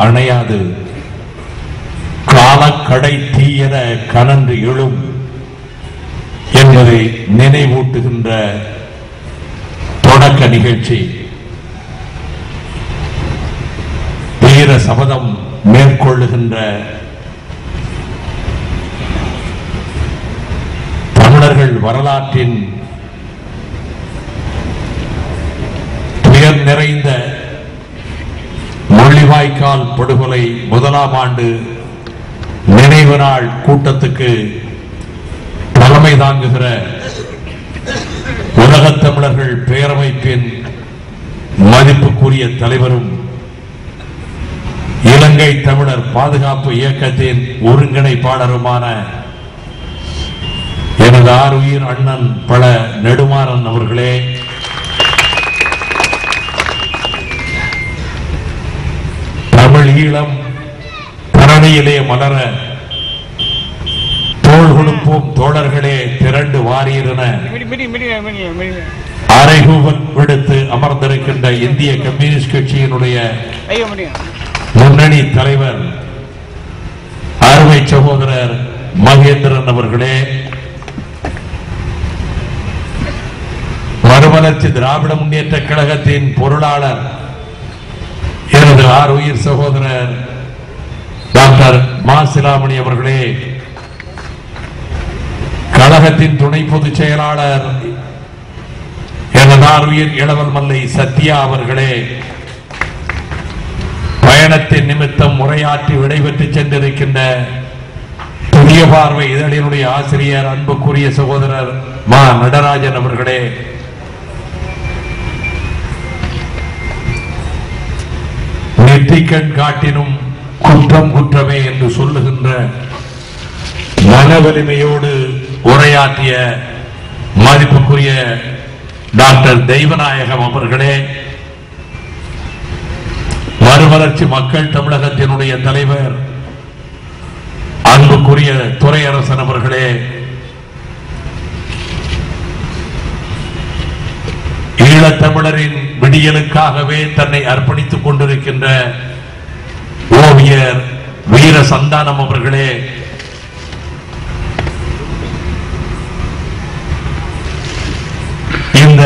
அணையாது. காலக்கடை தீயன கனன்று எழும் என்பதை நினைவூட்டுகின்ற தொடக்க நிகழ்ச்சி. வீர சபதம் மேற்கொள்ளுகின்ற தமிழர்கள் வரலாற்றின் துயர் நிறைந்த முள்ளிவாய்க்கால் படுகொலை முதலாம் ஆண்டு நினைவு நாள் கூட்டத்துக்கு தலைமை தாங்குகிற உலகத் தமிழர்கள் பேரமைப்பின் மதிப்புக்குரிய தலைவரும் இலங்கை தமிழர் பாதுகாப்பு இயக்கத்தின் ஒருங்கிணைப்பாளருமான எனது ஆறுயிர் அண்ணன் பல நெடுமாறன் அவர்களே ஈழம் தரணியிலே மலர தோல் கொடுப்போம் தோழர்களே திரண்டு வாரீரென அரைகூவன் விடுத்து அமர்ந்திருக்கின்ற இந்திய கம்யூனிஸ்ட் கட்சியினுடைய முன்னணி தலைவர் அருமை சகோதரர் மகேந்திரன் அவர்களே மறுமலர்ச்சி திராவிட முன்னேற்ற கழகத்தின் பொருளாளர் எனது ஆர் உயிர் சகோதரர் டாக்டர் மாசிலாமணி அவர்களே கழகத்தின் துணை பொதுச் செயலாளர் எனது ஆர் உயிர் இளவல் மல்லை சத்யா அவர்களே பயணத்தின் நிமித்தம் உரையாற்றி விடைபெற்று சென்றிருக்கின்ற புதிய பார்வை இதழினுடைய ஆசிரியர் அன்புக்குரிய சகோதரர் மா நடராஜன் அவர்களே நெற்றிக்கண் காட்டினும் குற்றம் குற்றமே என்று சொல்லுகின்ற மன வலிமையோடு உரையாற்றிய மதிப்புக்குரிய டாக்டர் தெய்வநாயகம் அவர்களே மறுமலர்ச்சி மக்கள் தமிழகத்தினுடைய தலைவர் அன்புக்குரிய துறையரசன் அவர்களே ஈழத்தமிழரின் விடியலுக்காகவே தன்னை அர்ப்பணித்துக் கொண்டிருக்கின்ற ஓவியர் வீர சந்தானம் அவர்களே. இந்த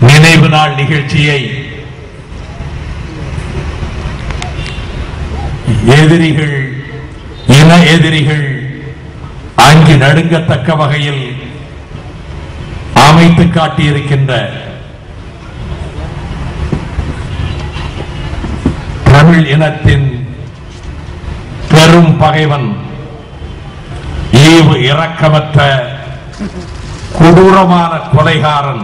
நினைவு நாள் நிகழ்ச்சியை எதிரிகள் இன எதிரிகள் அங்கு நடுங்கத்தக்க வகையில் அமைத்து காட்டியிருக்கின்ற தமிழ் இனத்தின் பெரும் பகைவன் ஈவு இரக்கமற்ற கொடூரமான கொலைகாரன்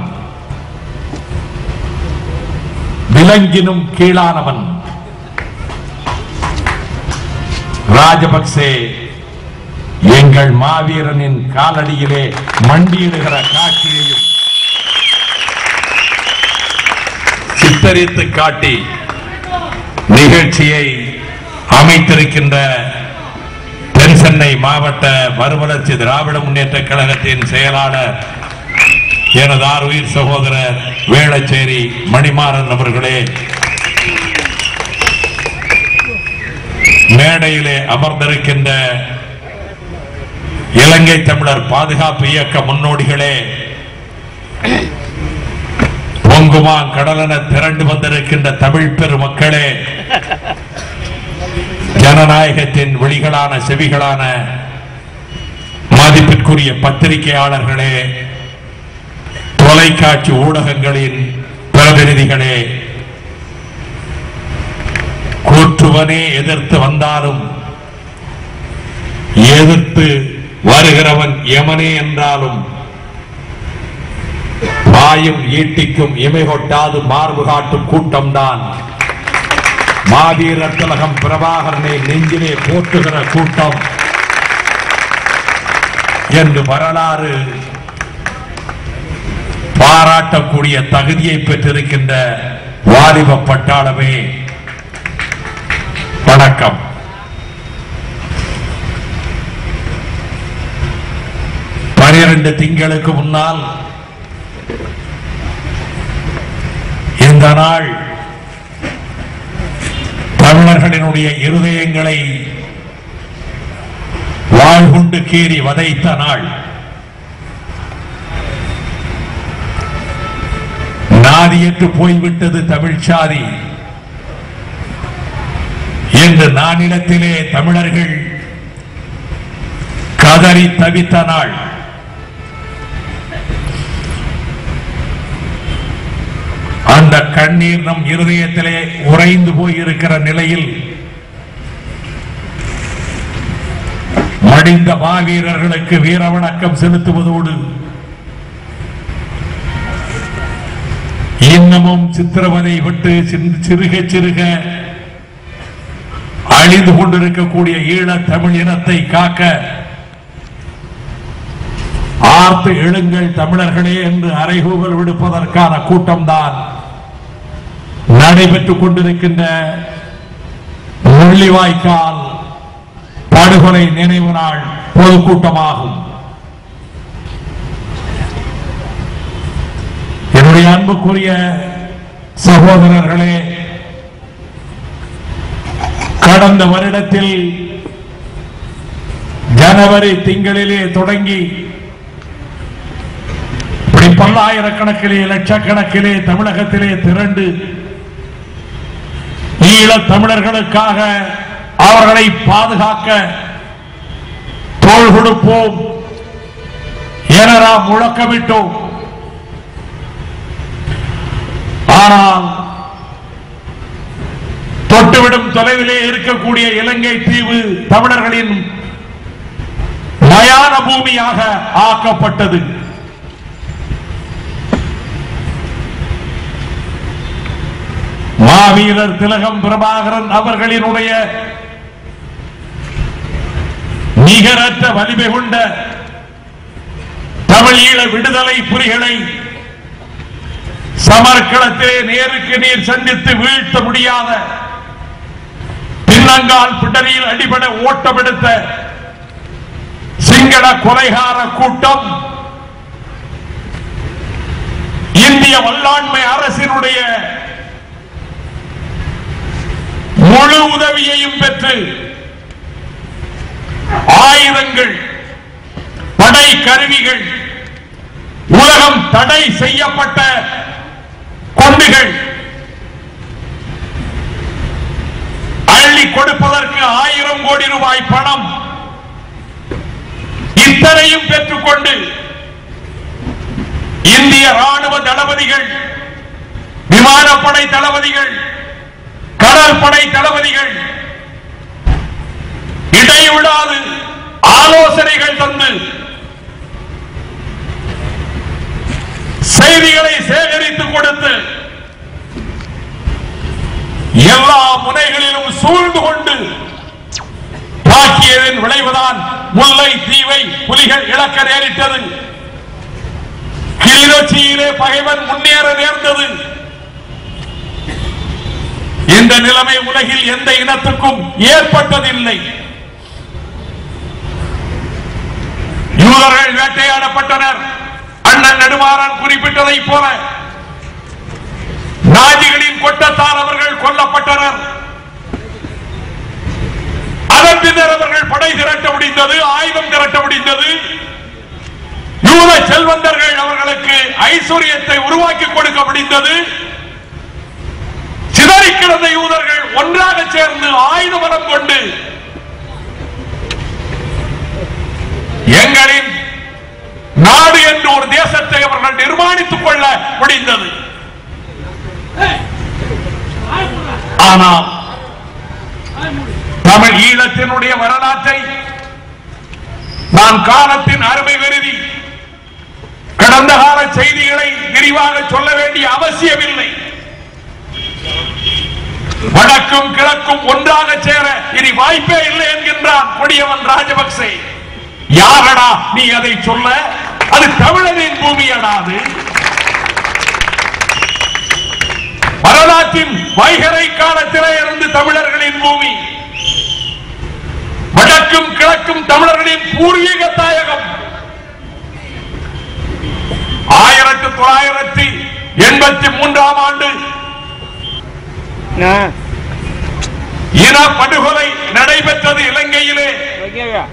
விலங்கினும் கீழானவன். ராஜபக்சே எங்கள் மாவீரனின் காலடியிலே மண்டியிடுகிற காட்சியையும் சித்தரித்து காட்டி நிகழ்ச்சியை அமைத்திருக்கின்ற தென் சென்னை மாவட்ட மறுமலர்ச்சி திராவிட முன்னேற்ற கழகத்தின் செயலாளர் எனது ஆறுயிர் சகோதரர் வேளச்சேரி மணிமாறன் அவர்களே. மேடையிலே அமர்ந்திருக்கின்ற இலங்கை தமிழர் பாதுகாப்பு இயக்க முன்னோடிகளே பொங்குமா கடலென திரண்டு வந்திருக்கின்ற தமிழ் பெருமக்களே ஜனநாயகத்தின் விழிகளான செவிகளான மதிப்பிற்குரிய பத்திரிகையாளர்களே தொலைக்காட்சி ஊடகங்களின் பிரதிநிதிகளே கூற்றுவனே எதிர்த்து வந்தாலும் எதிர்த்து வருகிறவன் எமனே என்றாலும் வாயும் ஈட்டிக்கும் இமை கொட்டாது மார்பு காட்டும் கூட்டம்தான் மாவீரர் திலகம் பிரபாகரனை நெஞ்சிலே போற்றுகிற கூட்டம் என்று வரலாறு பாராட்டக்கூடிய தகுதியை பெற்றிருக்கின்ற வாலிப பட்டாளமே. வணக்கம். பனிரெண்டு திங்களுக்கு முன்னால் இந்த நாள் தமிழர்களினுடைய இருதயங்களை வாழ்குண்டு கீறி வதைத்த நாள். நாதியற்று போய்விட்டது தமிழ்ச்சாதி என்று நானிலத்திலே தமிழர்கள் கதறி தவித்த நாள். அந்த கண்ணீர் நம் இருதயத்திலே உறைந்து போயிருக்கிற நிலையில் மடிந்த மாவீரர்களுக்கு வீர வணக்கம் செலுத்துவதோடு இன்னமும் சித்திரவதை விட்டு சிறுக சிறுக அழிந்து கொண்டிருக்கக்கூடிய ஈழ தமிழ் இனத்தை காக்க ஆர்த்து எழுங்கள் தமிழர்களே என்று அறைகூவல் விடுப்பதற்கான கூட்டம்தான் நடைபெற்றுக் கொண்டிருக்கின்ற முள்ளிவாய்க்கால் படுகொலை நினைவு நாள் பொதுக்கூட்டமாகும். என்னுடைய அன்புக்குரிய சகோதரர்களே கடந்த வருடத்தில் ஜனவரி திங்களிலே தொடங்கி இப்படி பல்லாயிரக்கணக்கிலே லட்சக்கணக்கிலே தமிழகத்திலே திரண்டு ஈழ தமிழர்களுக்காக அவர்களை பாதுகாக்க தோள் கொடுப்போம். என நாம் முழக்கமிட்டோம். ஆனால் தொட்டுவிடும் தொலைவிலே இருக்கக்கூடிய இலங்கை தீவு தமிழர்களின் மயான பூமியாக ஆக்கப்பட்டது. மாவீரர் திலகம் பிரபாகரன் அவர்களினுடைய நிகரற்ற வலிமை கொண்ட தமிழீழ விடுதலை புலிகளை சமர்க்களத்திலே நேருக்கு நீர் சந்தித்து வீழ்த்த முடியாத பின்னங்கால் பிடரியில் அடிபட ஓட்டமெடுத்த சிங்கள கொலைகார கூட்டம் இந்திய வல்லாண்மை அரசினுடைய உதவியையும் பெற்று ஆயுதங்கள் படை கருவிகள் உலகம் தடை செய்யப்பட்ட கொண்டுகள் அள்ளி கொடுப்பதற்கு ஆயிரம் கோடி ரூபாய் பணம் இத்தனையும் பெற்றுக்கொண்டு இந்திய ராணுவ தளபதிகள் விமானப்படை தளபதிகள் கடற்படை தளபதிகள் இடைவிடாது ஆலோசனைகள் தந்து செய்திகளை சேகரித்து கொடுத்து எல்லா முனைகளிலும் சூழ்ந்து கொண்டு தாக்கியதன் விளைவுதான் முல்லை தீவை புலிகள் இழக்க நேரிட்டது. கிளிநொச்சியிலே பகைவன் முன்னேற நேர்ந்தது இந்த நிலைமை உலகில் எந்த இனத்துக்கும் ஏற்பட்டதில்லை. யூதர்கள் வேட்டையாடப்பட்டனர். அண்ணன் நெடுமாறன் குறிப்பிட்டதை போல நாஜிகளின் கொட்டத்தால் அவர்கள் கொல்லப்பட்டனர். அதன் பின்னர் அவர்கள் படை திரட்ட முடிந்தது ஆயுதம் திரட்ட முடிந்தது. யூத செல்வந்தர்கள் அவர்களுக்கு ஐஸ்வர்யத்தை உருவாக்கி கொடுக்க முடிந்தது. சிதறி கிடந்த யூதர்கள் ஒன்றாக சேர்ந்து ஆயுத பலம் கொண்டு எங்களின் நாடு என்று ஒரு தேசத்தை அவர்கள் நிர்மாணித்துக் கொள்ள முடிந்தது. ஆனால் தமிழ் ஈழத்தினுடைய வரலாற்றை நான் காலத்தின் அருமை கருதி கடந்த கால செய்தி ராஜபக்சே. யாரடா நீ அதை சொல்ல? அது தமிழரின் பூமியடா அது. வரலாற்றின் வைகரை காலத்திலே இருந்து தமிழர்களின் பூமி. வடக்கும் கிழக்கும் தமிழர்களின் பூர்வீக தாயகம். ஆயிரத்தி தொள்ளாயிரத்தி எண்பத்தி மூன்றாம் ஆண்டு இன படுகொலை நடைபெற்றது இலங்கையிலே. வைக்கலையா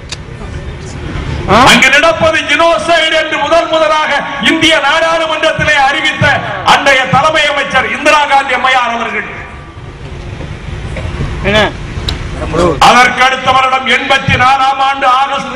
அங்கு நடப்பது ஜினோசைடு என்று முதல் முதலாக இந்திய நாடாளுமன்றத்திலே அறிவித்த அன்றைய தலைமை அமைச்சர் இந்திரா காந்தி அம்மையார் அவர்கள். அதற்கு அடுத்த வருடம் எண்பத்தி நாலாம் ஆண்டு ஆகஸ்ட்